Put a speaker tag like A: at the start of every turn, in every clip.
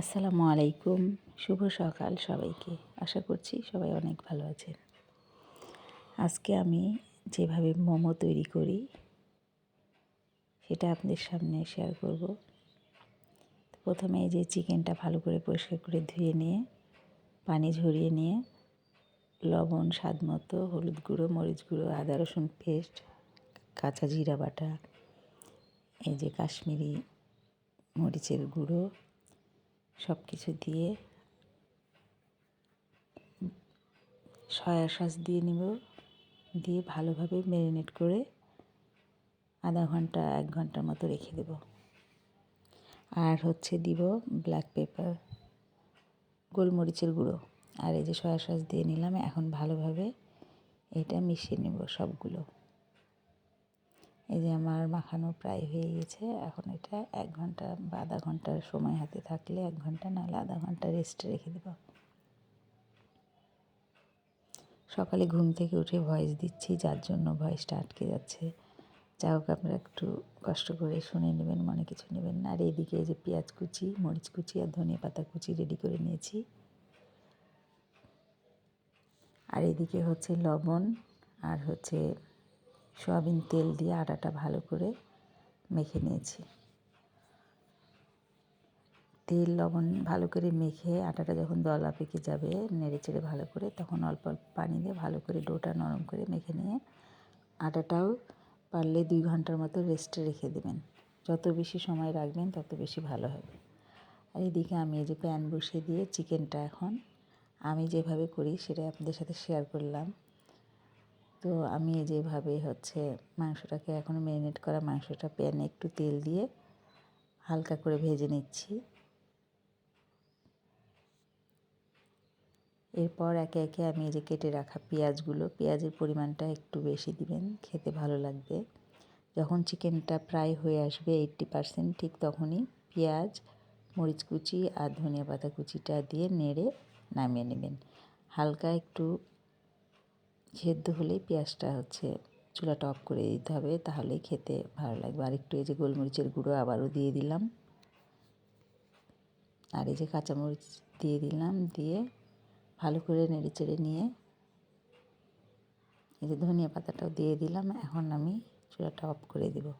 A: আসসালামু আলাইকুম। শুভ সকাল সবাইকে। আশা করছি সবাই অনেক ভালো আছেন। আজকে আমি যেভাবে মোমো তৈরি করি, সেটা আপনাদের সামনে শেয়ার করব। প্রথমে যে চিকেনটা ভালো করে পরিষ্কার করে ধুয়ে নিয়ে, পানি ঝরিয়ে নিয়ে, লবণ, স্বাদ মতো, হলুদ গুঁড়ো, মরিচ গুঁড়ো, আদা, রসুন পেস্ট, কাঁচা জিরা বাটা, এই যে কাশ্মীরি মরিচের গুঁড়ো সব কিছু দিয়ে সয়া সস দিয়ে নিব, দিয়ে ভালোভাবে ম্যারিনেট করে আধা ঘণ্টা, এক ঘণ্টার মতো রেখে দেব। আর হচ্ছে দিব ব্ল্যাক পেপার গোলমরিচের গুঁড়ো। আর এই যে সয়া সস দিয়ে নিলাম, এখন ভালোভাবে এটা মিশিয়ে নেব সবগুলো। এই যে আমার মাখানো প্রায় হয়ে গেছে। এখন এটা এক ঘণ্টা বা আধা ঘণ্টার সময় হাতে থাকলে এক ঘণ্টা, নাহলে আধা ঘণ্টা রেস্টে রেখে দেব। সকালে ঘুম থেকে উঠে ভয়েস দিচ্ছি, যার জন্য ভয়েসটা আটকে যাচ্ছে। যা হোক, আপনারা একটু কষ্ট করে শুনে নেবেন, মনে কিছু নেবেন না। আর এইদিকে এই যে পেঁয়াজ কুচি, মরিচ কুচি আর ধনিয়া পাতা কুচি রেডি করে নিয়েছি। আর এদিকে হচ্ছে লবণ, আর হচ্ছে সয়াবিন তেল দিয়ে আটাটা ভালো করে মেখে নিয়েছি। তেল, লবণ ভালো করে মেখে আটাটা যখন দলা পেকে যাবে, নেড়ে চেড়ে ভালো করে তখন অল্প অল্প পানি দিয়ে ভালো করে ডোটা নরম করে মেখে নিয়ে আটাটাও পারলে দুই ঘণ্টার মতো রেস্টে রেখে দেবেন। যত বেশি সময় রাখবেন, তত বেশি ভালো হবে। আর এদিকে আমি এই যে প্যান বসিয়ে দিয়ে চিকেনটা এখন আমি যেভাবে করি সেটা আপনাদের সাথে শেয়ার করলাম। তো আমি যেভাবে হচ্ছে মাংসটাকে এখন ম্যারিনেট করা মাংসটা প্যানে একটু তেল দিয়ে হালকা করে ভেজে নিচ্ছি। এরপর একে একে আমি এই যে কেটে রাখা পেঁয়াজগুলো, পেঁয়াজের পরিমাণটা একটু বেশি দিবেন, খেতে ভালো লাগবে। যখন চিকেনটা প্রায় হয়ে আসবে এইট্টি পারসেন্ট, ঠিক তখনই পেঁয়াজ, মরিচ কুচি আর ধনিয়া পাতা কুচিটা দিয়ে নেড়ে নামিয়ে নেবেন। হালকা একটু সেদ্ধ হলে পেঁয়াজটা হচ্ছে চুলাটা অফ করে দিতে হবে, তাহলে খেতে ভালো লাগবে। আর একটু এই যে গোলমরিচের গুঁড়ো আবারও দিয়ে দিলাম। আর এই যে কাঁচামরিচ দিয়ে দিলাম, দিয়ে ভালো করে নেড়ে চেড়ে নিয়ে এই যে ধনিয়া পাতাটাও দিয়ে দিলাম। এখন আমি চুলাটা অফ করে দেবো।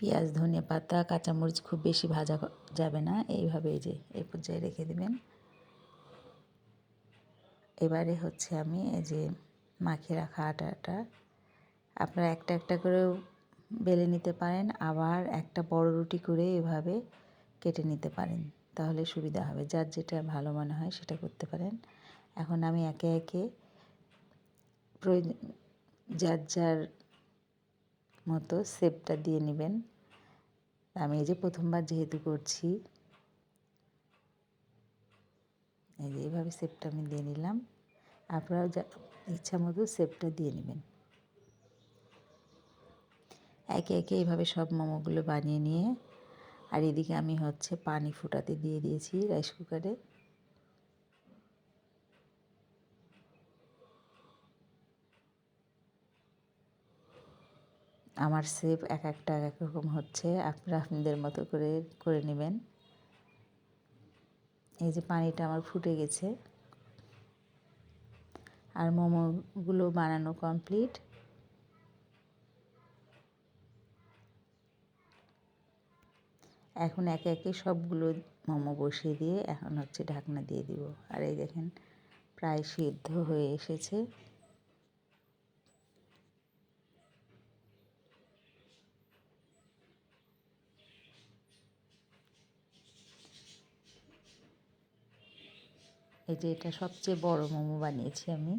A: পেঁয়াজ, ধনিয়া পাতা, কাঁচামরিচ খুব বেশি ভাজা যাবে না। এইভাবে এই যে, এই পর্যায়ে রেখে দেবেন। এবারে হচ্ছে আমি এই যে মাখিয়ে রাখা আটাটা, আপনারা একটা একটা করেও বেলে নিতে পারেন, আবার একটা বড় রুটি করে এভাবে কেটে নিতে পারেন, তাহলে সুবিধা হবে। যার যেটা ভালো মনে হয় সেটা করতে পারেন। এখন আমি একে একে যার যার মতো শেপটা দিয়ে নেবেন। আমি এই যে প্রথমবার যেহেতু করছি, এই যে এইভাবে শেপটা আমি দিয়ে নিলাম। আপনারাও যা ইচ্ছা মতো শেপটা দিয়ে নেবেন। একে একে এইভাবে সব মোমোগুলো বানিয়ে নিয়ে, আর এদিকে আমি হচ্ছে পানি ফুটাতে দিয়ে দিয়েছি রাইস কুকারে আমার সেপ এক একটা এক রকম হচ্ছে। আপনারা আপনাদের মতো করে করে নেবেন। এই যে পানিটা আমার ফুটে গেছে। আর মোমোগুলো বানানো কমপ্লিট এখন একে একে সবগুলো মোমো বসিয়ে দিয়ে এখন হচ্ছে ঢাকনা দিয়ে দিব। আর এই দেখেন, প্রায় সিদ্ধ হয়ে এসেছে। এই যে এটা সবচেয়ে বড় মোমো বানিয়েছি আমি।